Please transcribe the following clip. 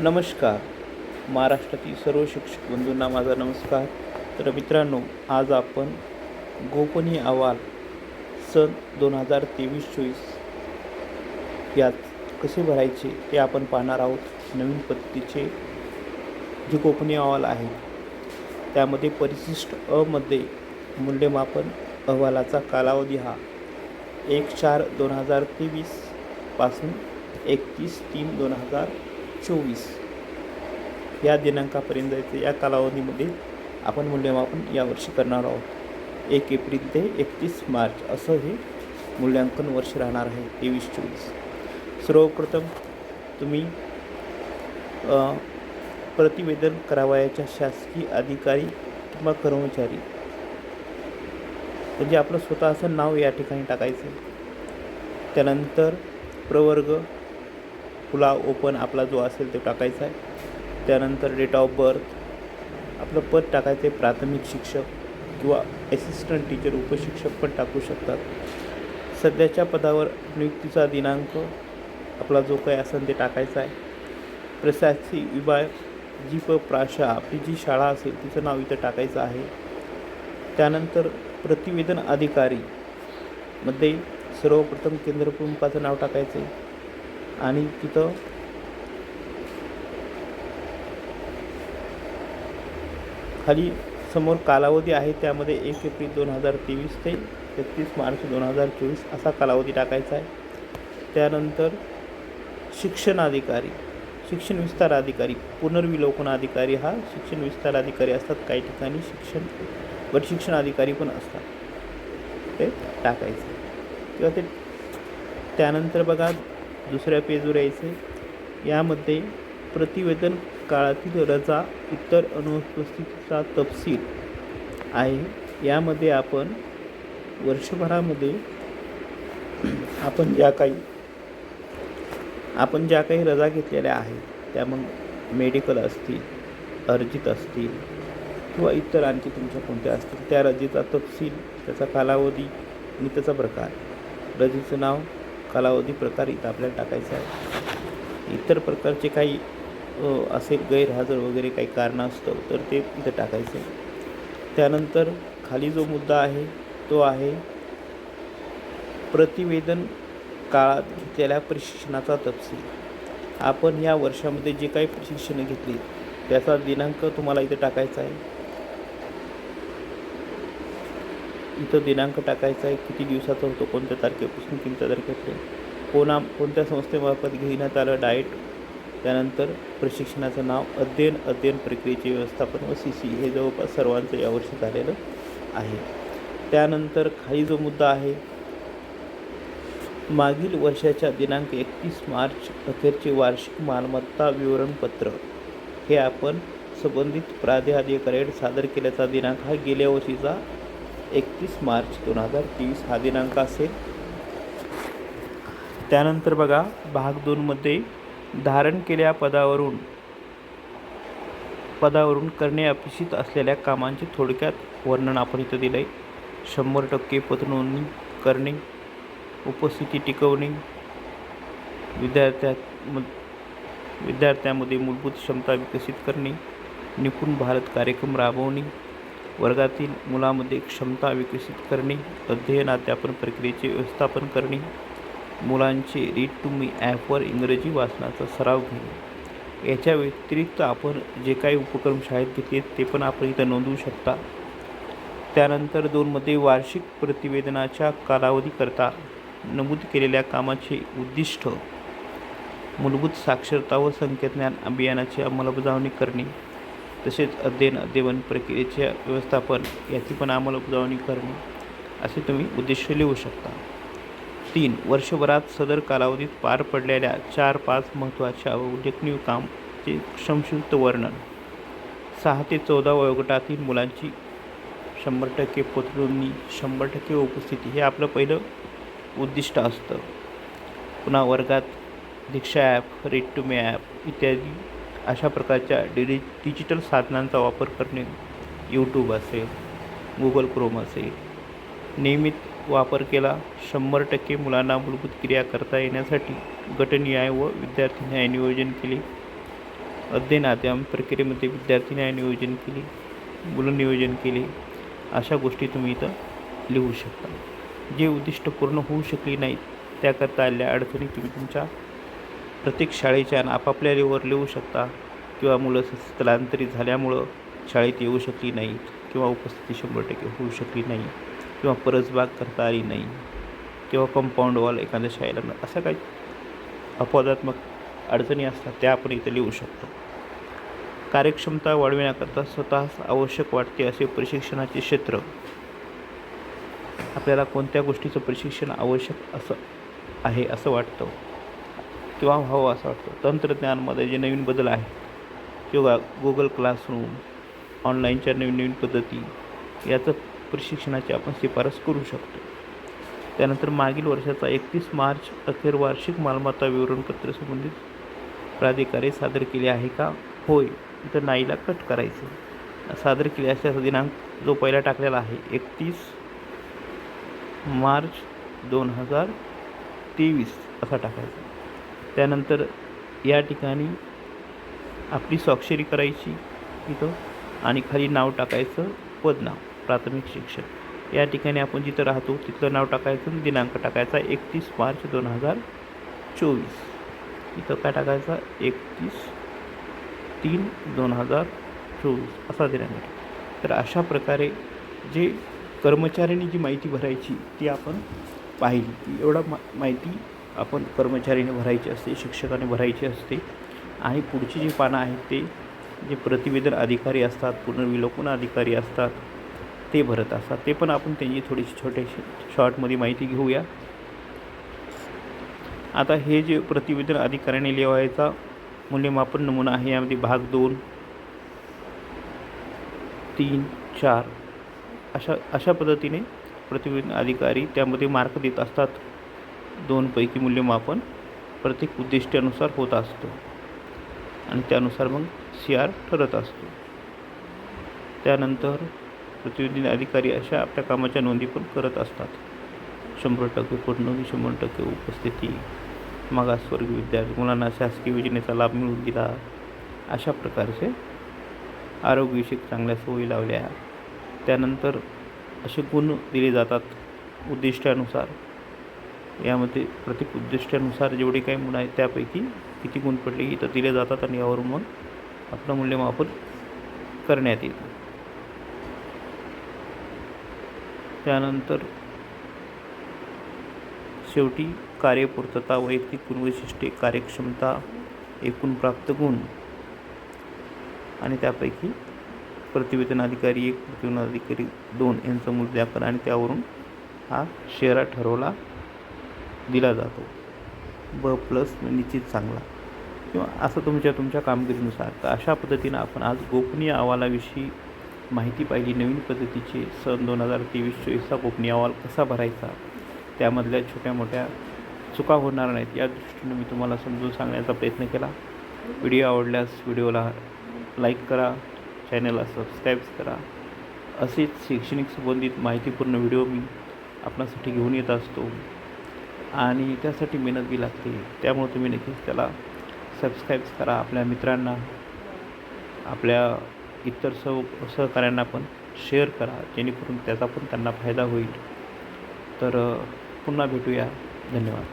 नमस्कार. महाराष्ट्रातील सर्व शिक्षक बंधूंना माझा नमस्कार. तर मित्रांनो आज आपण गोपनीय अहवाल सन दोन हजार तेवीस चोवीस यात कसे भरायचे ते आपण पाहणार आहोत. नवीन पद्धतीचे जे गोपनीय अहवाल आहे त्यामध्ये परिशिष्ट अमध्ये मूल्यमापन अहवालाचा कालावधी हा एक चार दोन हजार तेवीसपासून एकतीस तीन दोन हजार चोवीस. या दिनांकापर्यंत या कालावधीमध्ये आपण मूल्यमापन यावर्षी करणार आहोत. एक एप्रिल ते एकतीस मार्च असं हे मूल्यांकन वर्ष राहणार आहे तेवीस चोवीस. सर्वप्रथम तुम्ही प्रतिवेदन करावयाच्या शासकीय अधिकारी किंवा कर्मचारी म्हणजे आपलं स्वतःचं नाव या ठिकाणी टाकायचं. त्यानंतर प्रवर्ग खुला ओपन आपला जो असेल तो टाकायचा आहे. त्यानंतर डेट ऑफ बर्थ आपलं पद टाकायचं आहे प्राथमिक शिक्षक किंवा ॲसिस्टंट टीचर उपशिक्षक पण टाकू शकतात. सध्याच्या पदावर नियुक्तीचा दिनांक आपला जो काही असेल ते टाकायचा आहे. प्रशासकीय विभाग जी प प्राशा आपली जी शाळा असेल तिचं नाव इथं टाकायचं आहे. त्यानंतर प्रतिवेदन अधिकारी मध्ये सर्वप्रथम केंद्रप्रमुखाचं नाव टाकायचं आहे. आणि तिथं खाली समोर कालावधी आहे त्यामध्ये एक एप्रिल दोन हजार तेवीस ते एकतीस मार्च दोन हजार चोवीस असा कालावधी टाकायचा आहे. त्यानंतर शिक्षण अधिकारी शिक्षण विस्तार अधिकारी पुनर्विलोकन अधिकारी हा शिक्षण विस्तार अधिकारी असतात. काही ठिकाणी शिक्षण गट शिक्षण अधिकारी पण असतात. ते टाकायचे. किंवा ते त्यानंतर बघा दुसऱ्या पेजवर यायचं. यामध्ये प्रतिवेदन काळातील रजा इतर अनुपस्थितीचा तपशील आहे. यामध्ये आपण वर्षभरामध्ये आपण ज्या काही आपण ज्या काही रजा घेतलेल्या आहेत त्या मग मेडिकल असतील अर्जित असतील किंवा इतर आणखी तुमच्या कोणत्या असतील त्या रजेचा तपशील त्याचा कालावधी आणि त्याचा प्रकार. रजेचं नाव कालावधी प्रकार इथं आपल्याला टाकायचा आहे. इतर प्रकारचे काही असे गैरहजर वगैरे काही कारणास्तव तर ते इथं टाकायचं. आहे त्यानंतर खाली जो मुद्दा आहे तो आहे प्रतिवेदन काळात घेतलेल्या प्रशिक्षणाचा तपशील. आपण या वर्षामध्ये जे काही प्रशिक्षणं घेतली त्याचा दिनांक तुम्हाला इथं टाकायचा आहे. इथं दिनांक टाकायचा आहे. किती दिवसाचा होतो? कोणत्या तारखेपासून कोणत्या तारखेपर्यंत कोणा कोणत्या संस्थेमार्फत घेण्यात आलं डाएट? त्यानंतर प्रशिक्षणाचं नाव अध्ययन अध्ययन प्रक्रियेचे व्यवस्थापन व सी सी हे जवळपास सर्वांचं यावर्षी झालेलं आहे. त्यानंतर खाली जो मुद्दा आहे मागील वर्षाच्या दिनांक एकतीस मार्च अखेरचे वार्षिक मालमत्ता विवरणपत्र. हे आपण संबंधित प्राधिकाऱ्याकडे सादर केल्याचा दिनांक हा गेल्या वर्षीचा एकतीस मार्च दोन हजार तेवीस हा दिनांक असेल. त्यानंतर बघा भाग दोनमध्ये धारण केलेल्या पदावरून पदावरून करणे अपेक्षित असलेल्या कामांचे थोडक्यात वर्णन आपण इथं दिलं आहे शंभर टक्के पतनोंदणी करणे उपस्थिती टिकवणे विद्यार्थ्या विद्यार्थ्यामध्ये मूलभूत क्षमता विकसित करणे निपुण भारत कार्यक्रम राबवणे वर्गातील मुलामध्ये क्षमता विकसित करणे अध्ययन अध्यापन प्रक्रियेचे व्यवस्थापन करणे मुलांचे रीड टू मी ॲपवर इंग्रजी वाचनाचा सराव घेणे. याच्या व्यतिरिक्त आपण जे काही उपक्रम शाळेत घेतले ते पण आपण इथं नोंदवू शकता. त्यानंतर दोनमध्ये वार्षिक प्रतिवेदनाच्या कालावधीकरता नमूद केलेल्या कामाचे उद्दिष्ट मूलभूत साक्षरता व संख्याज्ञान अभियानाची अंमलबजावणी करणे तसेच अध्ययन अध्ययन प्रक्रियेचे व्यवस्थापन याची पण अंमलबजावणी करणे असे तुम्ही उद्दिष्ट लिहू शकता. तीन वर्षभरात सदर कालावधीत पार पडलेल्या चार पाच महत्त्वाच्या व उल्लेखनीय कामचे संक्षिप्त वर्णन. सहा ते चौदा वयोगटातील मुलांची शंभर टक्के पोतनोंदणी शंभर टक्के उपस्थिती हे आपलं पहिलं उद्दिष्ट असतं. पुन्हा वर्गात Diksha app read to me app इत्यादी अशा प्रकारच्या डिडि डिजिटल साधनांचा वापर करणे यूट्यूब असेल गुगल क्रोम असेल. नियमित वापर केला शंभर टक्के मुलांना मूलभूत क्रिया करता येण्यासाठी गटनिहाय व विद्यार्थी न्याय नियोजन केले. अध्ययन या प्रक्रियेमध्ये विद्यार्थीने नियोजन केले मुलं नियोजन केले. अशा गोष्टी तुम्ही इथं लिहू शकता. जे उद्दिष्ट पूर्ण होऊ शकली नाहीत त्याकरता आलेल्या अडचणी तुम्ही तुमच्या प्रत्येक शाळेच्या आणि आपापल्या लेवर लिहू शकता किंवा मुलं स्थलांतरित झाल्यामुळं शाळेत येऊ शकली नाहीत किंवा उपस्थिती शंभर टक्के होऊ शकली नाही किंवा परसबाग करता आली नाही किंवा कंपाऊंड वॉल एखाद्या शाळेला न काही अपवादात्मक अडचणी असतात त्या आपण इथं लिहू शकतो. कार्यक्षमता वाढविण्याकरता स्वतःस आवश्यक वाटते असे प्रशिक्षणाचे क्षेत्र. आपल्याला कोणत्या गोष्टीचं प्रशिक्षण आवश्यक असं आहे असं वाटतं? किंवा व्हावं असं वाटतं. तंत्रज्ञानमध्ये जे नवीन बदल आहे किंवा गुगल क्लासरूम ऑनलाईनच्या नवीन नवीन पद्धती याचं प्रशिक्षणाची आपण शिफारस करू शकतो. त्यानंतर मागील वर्षाचा एकतीस मार्च अखेर वार्षिक मालमत्ता विवरणपत्र संबंधित प्राधिकारी सादर केले आहे का? होय. तर नाईला कट करायचं. सादर केले असल्याचा दिनांक जो पहिला टाकलेला आहे एकतीस मार्च दोन हजार तेवीस असा टाकायचा. त्यानंतर या ठिकाणी आपली स्वाक्षरी करायची इथं आणि खाली नाव टाकायचं पदनाव प्राथमिक शिक्षक या ठिकाणी आपण जिथं राहतो तिथलं नाव टाकायचं दिनांक टाकायचा एकतीस मार्च दोन हजार चोवीस. इथं काय टाकायचा? एकतीस तीन दोन हजार चोवीस असा दिनांक तर अशा प्रकारे जे कर्मचाऱ्यांनी जी माहिती भरायची ती आपण पाहिली. ती एवढा मा माहिती आपण कर्मचारीने भरायची असते शिक्षकाने भरायची असते आणि पुढची जी पानं आहेत ते जे प्रतिवेदन अधिकारी असतात पुनर्विलोकन अधिकारी असतात ते भरत असतात. ते पण आपण त्यांची थोडीशी छोट्याशी शॉर्टमध्ये माहिती घेऊया. आता हे जे प्रतिवेदन अधिकाऱ्याने लिहायचा मूल्यमापन नमुना आहे यामध्ये भाग दोन तीन चार अशा अशा पद्धतीने प्रतिवेदन अधिकारी त्यामध्ये मार्क देत असतात. दोनपैकी मूल्यमापन प्रत्येक उद्दिष्टानुसार होत असतो. आणि त्यानुसार मग सी आर ठरत असतो. त्यानंतर प्रतिनिधी अधिकारी अशा आपल्या कामाच्या नोंदी पण करत असतात. शंभर टक्के पोटनोंदी शंभर टक्के उपस्थिती मागासवर्गीय विद्यार्थी मुलांना शासकीय योजनेचा लाभ मिळवून दिला. अशा प्रकारचे आरोग्यविषयक चांगल्या सवयी लावल्या. त्यानंतर असे गुण दिले जातात. उद्दिष्टानुसार यामध्ये प्रत्येक उद्दिष्टानुसार जेवढे काही गुण आहेत त्यापैकी किती गुण पडले इथं दिले जातात आणि यावरून मग आपलं मूल्यमापन करण्यात येतं त्यानंतर शेवटी कार्यपूर्तता वैयक्तिक गुणवैशिष्ट्ये कार्यक्षमता एकूण प्राप्त गुण आणि त्यापैकी प्रतिवेदन अधिकारी एक प्रतिवेदन अधिकारी दोन यांचं मूल्यांकन आणि त्यावरून हा शेरा ठरवला दिला जातो. ब प्लस निश्चित चांगला. किंवा असं तुमच्या तुमच्या कामगिरीनुसार तर अशा पद्धतीनं आपण आज गोपनीय अहवालाविषयी माहिती पाहिली. नवीन पद्धतीचे सन दोन हजार तेवीस चोवीसचा गोपनीय अहवाल कसा भरायचा? त्यामधल्या छोट्या मोठ्या चुका होणार नाहीत. या दृष्टीने मी तुम्हाला समजून सांगण्याचा प्रयत्न केला. व्हिडिओ आवडल्यास व्हिडिओला लाईक करा. चॅनलला सबस्क्राईब करा. असेच शैक्षणिक संबंधित माहितीपूर्ण व्हिडिओ मी आपणासाठी घेऊन येत असतो. आणि त्यासाठी मेहनत बी लागते. त्यामुळे तुम्ही नक्कीच त्याला सबस्क्राईब करा आपल्या मित्रांना. आपल्या इतर सह सहकाऱ्यांना पण शेअर करा जेणेकरून त्याचा पण त्यांना फायदा होईल. तर पुन्हा भेटूया. धन्यवाद.